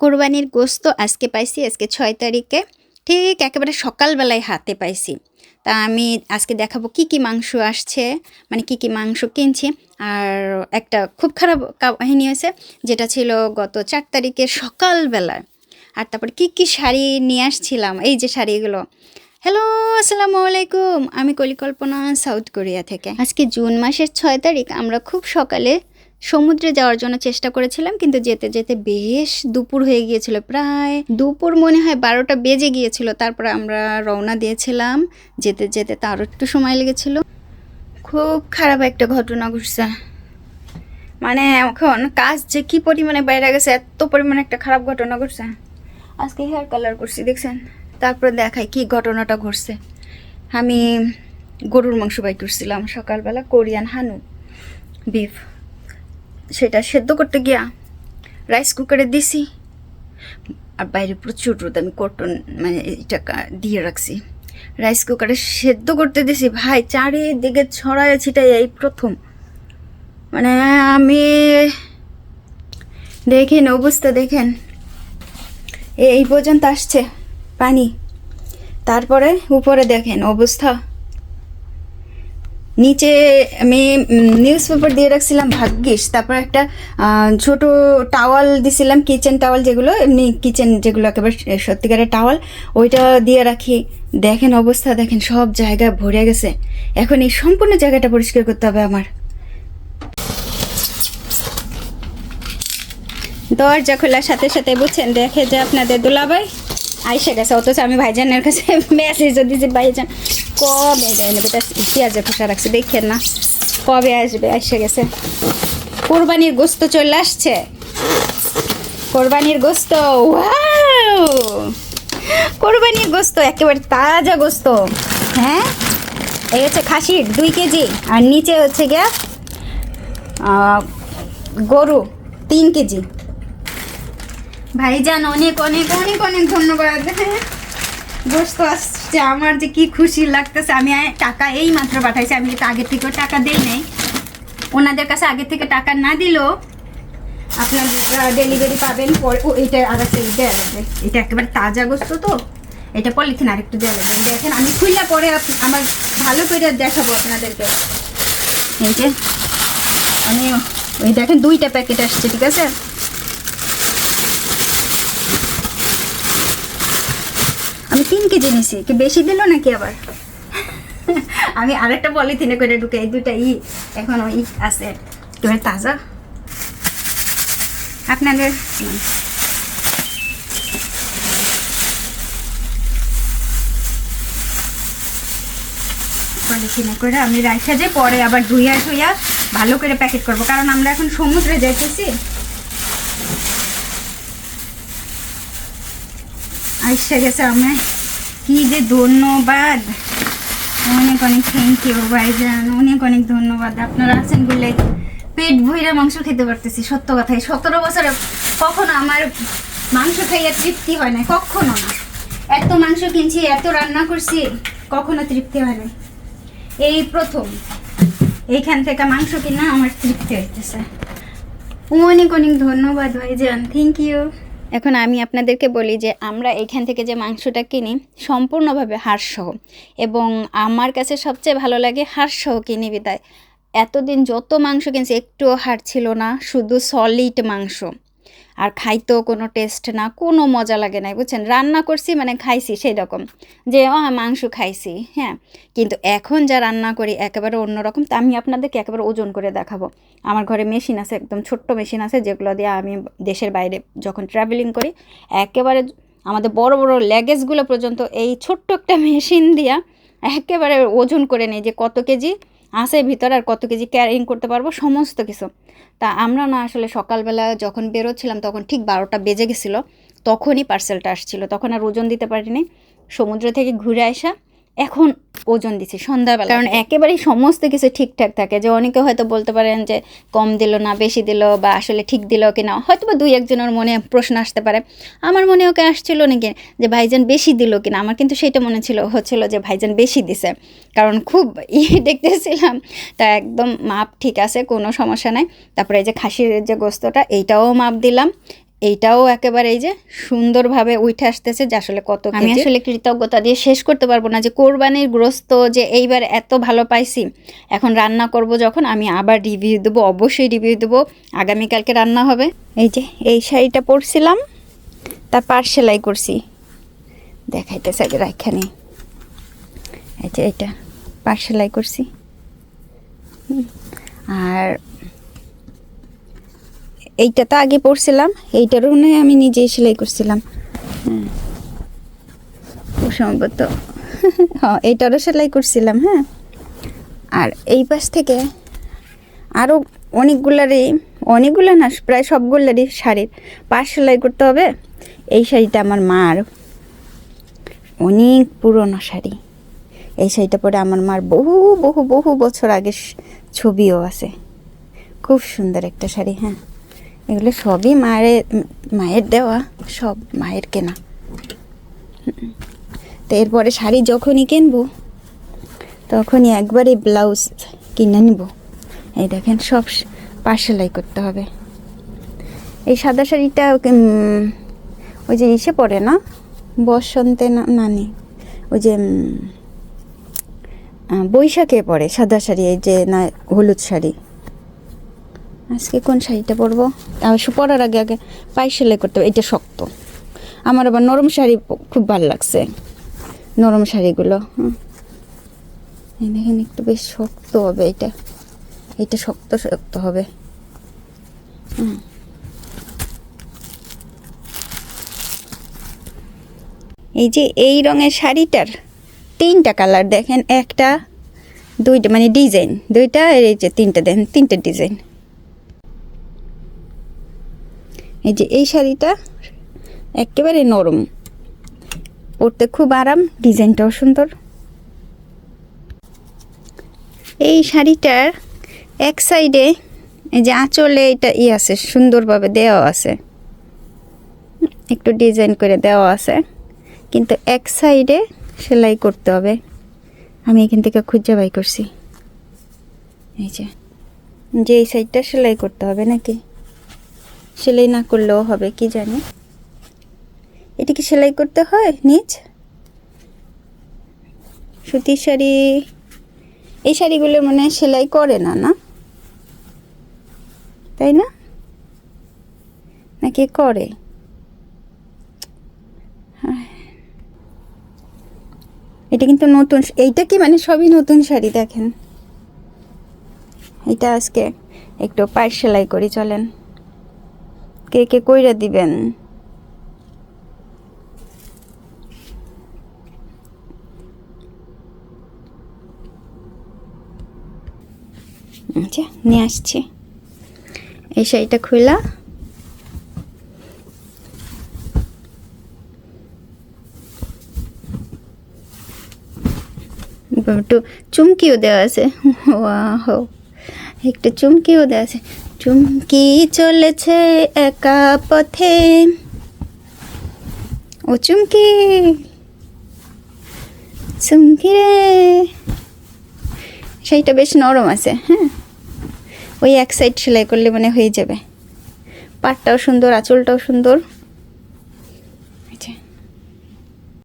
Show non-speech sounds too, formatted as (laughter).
কোরবানির গোস্ত আজকে পাইছি, আজকে ছয় তারিখে। ঠিক একেবারে সকালবেলায় হাতে পাইছি। তা আমি আজকে দেখাবো কি কি মাংস আসছে মানে কি কি মাংস কিনছি। আর একটা খুব খারাপ কাহিনী হয়েছে, যেটা ছিল গত চার তারিখে সকালবেলায়। আর তারপর কি কি শাড়ি নিয়ে আসছিলাম, এই যে শাড়িগুলো। হ্যালো, আসসালামু আলাইকুম। আমি কলিকল্পনা, সাউথ কোরিয়া থেকে। আজকে জুন মাসের ছয় তারিখ, আমরা খুব সকালে সমুদ্রে যাওয়ার জন্য চেষ্টা করেছিলাম, কিন্তু যেতে যেতে বেশ দুপুর হয়ে গিয়েছিল। প্রায় দুপুর মনে হয় বারোটা বেজে গিয়েছিল, তারপরে আমরা রওনা দিয়েছিলাম। যেতে যেতে তারও একটু সময় লেগেছিল। খুব খারাপ একটা ঘটনা ঘটছে। মানে এখন কাজ যে কি পরিমাণে বাইরে গেছে, এত পরিমাণে একটা খারাপ ঘটনা ঘটছে। আজকে হেয়ার কালার করছি, দেখছেন? তারপরে দেখাই কি ঘটনাটা ঘটছে। আমি গরুর মাংস বাই করছিলাম সকালবেলা, কোরিয়ান হানু বিফ সেটা সেদ্ধ করতে গিয়া রাইস কুকারে দিছি। আর বাইরে প্রচুর রোদ, আমি কটন মানে এটা দিয়ে রাখছি। রাইস কুকারে সেদ্ধ করতে দিছি। ভাই, চারিদিকে ছড়ায় ছিটাই এই প্রথম। মানে আমি দেখেন, অবস্থা দেখেন। এই পর্যন্ত আসছে পানি। তারপরে উপরে দেখেন অবস্থা। নিচে আমি নিউজ পেপার দিয়ে রাখছিলাম ভাগ্যিস। তারপর একটা ছোট টাওয়াল দিছিলাম কিচেন টাওয়াল যেগুলো, এমনি কিচেন যেগুলো একেবারে সত্যিকারের টাওয়াল ওইটা দিয়ে রাখি। দেখেন অবস্থা, দেখেন সব জায়গা ভরে গেছে। এখন এই সম্পূর্ণ জায়গাটা পরিষ্কার করতে হবে আমার। দরজা খোলার সাথে সাথে বুঝছেন, দেখে যে আপনাদের দুলাভাই আইসে গেছে, অথচ আমি ভাইজানের কাছে (laughs) মেসেজও দিয়েছি ভাইজান কবে দেয় না বেটা খোসা রাখছে, দেখেন না। কবে আসবে? এসে গেছে। কোরবানির গোস্ত চলে আসছে। কোরবানির গোস্ত কোরবানির গোস্ত, একেবারে তাজা গোস্ত। হ্যাঁ? এই হচ্ছে খাসির দুই কেজি। আর নিচে হচ্ছে গিয়া গরু তিন কেজি। ভাইজান, অনেক অনেক অনেক অনেক ধন্যবাদ। হ্যাঁ? গোস্ত আসছে আমার যে কি খুশি লাগতেছে, আমি টাকা এই মাত্র পাঠাইছি। আমি তো আগে থেকেও টাকা দেই নাই। ওনাদের কাছে আগে থেকে টাকা না দিলেও আপনার ডেলিভারি পাবেন, পরে ও এইটা আর একটা দেওয়া লাগবে। এটা একেবারে তাজা গোস্ত তো। এটা পলিথিন আর একটু দেওয়া লাগবে। দেখেন, আমি খুললে পরে আমার ভালো করে দেখাবো আপনাদেরকে। এই যে, আমি ওই দেখেন, দুইটা প্যাকেট আসছে, ঠিক আছে? আমি তিন কেজি নিছি কি বেশি দিল নাকি আবার? আমি আরেকটা পলিথিনে করে ঢুকে, এই দুটা ই এখন ওই আছে। একেবারে তাজা। আপনাদের? পলিথিনে করে আমি রাখা যে পরে আবার ধুইয়া ধুইয়া ভালো করে প্যাকেট করব, কারণ আমরা এখন সমুদ্রে যাইতেছি। আইসা গেছে আমি। কি যে ধন্যবাদ। অনেক অনেক থ্যাংক ইউ ভাইজান। অনেক অনেক ধন্যবাদ। আপনারা আছেন বলে পেট ভইরা মাংস খেতে পারতেছি, সত্য কথাই। সতেরো বছরে কখনো আমার মাংস খাইয়া তৃপ্তি হয় না কখনো না। এত মাংস কিনছি, এত রান্না করছি, কখনো তৃপ্তি হয় না এই প্রথম। এইখান থেকে মাংস কিনা আমার তৃপ্তি হইতেছে। অনেক অনেক ধন্যবাদ, ভাইজান। থ্যাংক ইউ এখন আমি আপনাদেরকে বলি যে আমরা এখান থেকে যে মাংসটা কিনি, সম্পূর্ণভাবে হাড়সহ এবং আমার কাছে সবচেয়ে ভালো লাগে হাড়সহ কিনি বিদায়। এতদিন যত মাংস কিনছি, একটুও হাড় ছিল না, শুধু সলিড মাংস। আর খাইতেও কোনো টেস্ট না, কোনো মজা লাগে না বুঝছেন? রান্না করছি মানে খাইছি সেই রকম যে ও মাংস খাইছি হ্যাঁ? কিন্তু এখন যা রান্না করি একেবারে অন্যরকম, তা আমি আপনাদেরকে একেবারে ওজন করে দেখাবো। আমার ঘরে মেশিন আছে, একদম ছোট্ট মেশিন আছে, যেগুলো দিয়ে আমি দেশের বাইরে যখন ট্রাভেলিং করি, একেবারে আমাদের বড় বড় ল্যাগেজগুলো পর্যন্ত এই ছোট্ট একটা মেশিন দিয়া একেবারে ওজন করে নেই, যে কত কেজি আছে ভিতরে আর কত কেজি ক্যারিং করতে পারব, সমস্ত কিছু। তা আমরা না আসলে সকালবেলা যখন বেরোচ্ছিলাম তখন ঠিক বারোটা বেজে গেছিল, তখনই পার্সেলটা আসছিল, তখন আর ওজন দিতে পারিনি। সমুদ্র থেকে ঘুরে আসা এখন ওজন দিছি সন্ধ্যাবেলা। কারণ একেবারেই সমস্ত কিছু ঠিকঠাক থাকে। যে অনেকে হয়তো বলতে পারেন যে কম দিল না বেশি দিল বা আসলে ঠিক দিল কি না হয়তো বা দুই একজনের মনে প্রশ্ন আসতে পারে। আমার মনে ওকে আসছিল নাকি যে ভাইজান বেশি দিল কিনা? আমার কিন্তু সেটা মনে ছিল হচ্ছিল যে ভাইজান বেশি দিছে। কারণ খুব ই দেখতেছিলাম তা একদম মাপ ঠিক আছে কোনো সমস্যা নাই। তারপরে এই যে খাসির যে গোস্তটা এইটাও মাপ দিলাম। এইটাও একেবারে এই যে সুন্দরভাবে উঠে আসতেছে যে আসলে কত আমি আসলে কৃতজ্ঞতা দিয়ে শেষ করতে পারব না যে কোরবানির গ্রস্ত যে এইবার এত ভালো পাইছি এখন রান্না করব যখন আমি আবার রিভিউ দেবো অবশ্যই রিভিউ দেবো। আগামীকালকে রান্না হবে। এই যে এই শাড়িটা পরছিলাম তার পার সেলাই করছি। দেখাইতেছে আগে রাখানি এই যে এটা পার সেলাই করছি। আর এইটা তো আগে পড়ছিলাম এইটারও হয় আমি নিজেই সেলাই করছিলাম। হ্যাঁ সম্ভবত। (laughs) হ্যাঁ এইটারও সেলাই করছিলাম হ্যাঁ। আর এই পাশ থেকে আরও অনেকগুলারই, অনেকগুলো না, প্রায় সবগুলারই শাড়ির পাশ সেলাই করতে হবে। এই শাড়িটা আমার মার অনেক পুরনো শাড়ি। এই শাড়িটা পরে আমার মার বহু বহু বহু বছর আগের ছবিও আছে। খুব সুন্দর একটা শাড়ি হ্যাঁ। এগুলো সবই মায়ের মায়ের দেওয়া, সব মায়ের কেনা। তো এরপরে শাড়ি যখনই কিনবো, তখনই একবারে ব্লাউজ কিনে নিব। এই দেখেন, সব পার্সেলাই করতে হবে। এই সাদা শাড়িটা ওই যে ইসে পড়ে না? বসন্তে নানি, ওই যে বৈশাখে পড়ে সাদা শাড়ি, এই যে না, হলুদ শাড়ি। আজকে কোন শাড়িটা পরবো? অবশ্য পরার আগে আগে পায়ে সেলাই করতে হবে, এটা শক্ত। আমার আবার নরম শাড়ি খুব ভালো লাগছে, নরম শাড়িগুলো। এই দেখেন, একটু বেশ শক্ত হবে এটা। এটা শক্ত শক্ত হবে। হুম। এই যে এই রঙের শাড়িটার তিনটা কালার দেখেন, একটা, দুইটা মানে ডিজাইন, দুইটা এই যে তিনটা দেখেন, তিনটা ডিজাইন। এই যে এই শাড়িটা একেবারে নরম। পরতে খুব আরাম, ডিজাইনটাও সুন্দর। এই শাড়িটার এক সাইডে এই যে আঁচলে এটা ই আছে, সুন্দরভাবে দেওয়া আছে। একটু ডিজাইন করে দেওয়া আছে। কিন্তু এক সাইডে সেলাই করতে হবে। আমি এখান থেকে খুঁজে বাই করছি। এই যে যে এই সাইডটা সেলাই করতে হবে নাকি? সেলাই না করলেও হবে, কি জানি। এটা কি সেলাই করতে হয় নিজ সুতির শাড়ি, এই শাড়িগুলো মানে সেলাই করে না না? তাই না? নাকি করে। এটা কিন্তু নতুন এইটা কি মানে সবই নতুন শাড়ি, দেখেন। এটা আজকে একটু পায়ের সেলাই করি, চলেন। কে কে কইরা দিবেন? আচ্ছা নিয়ে আসছি। এই শাড়িটা খুলা একটু চুমকিও দেওয়া আছে। (laughs) একটু চুমকিও দেওয়া আছে। চুমকি চলেছে একা পথে। ও চুমকি চুমকি রে। সেইটা বেশ নরম আছে হ্যাঁ? ওই এক সাইড সেলাই করলে মানে হয়ে যাবে। পাটটাও সুন্দর, আঁচলটাও সুন্দর।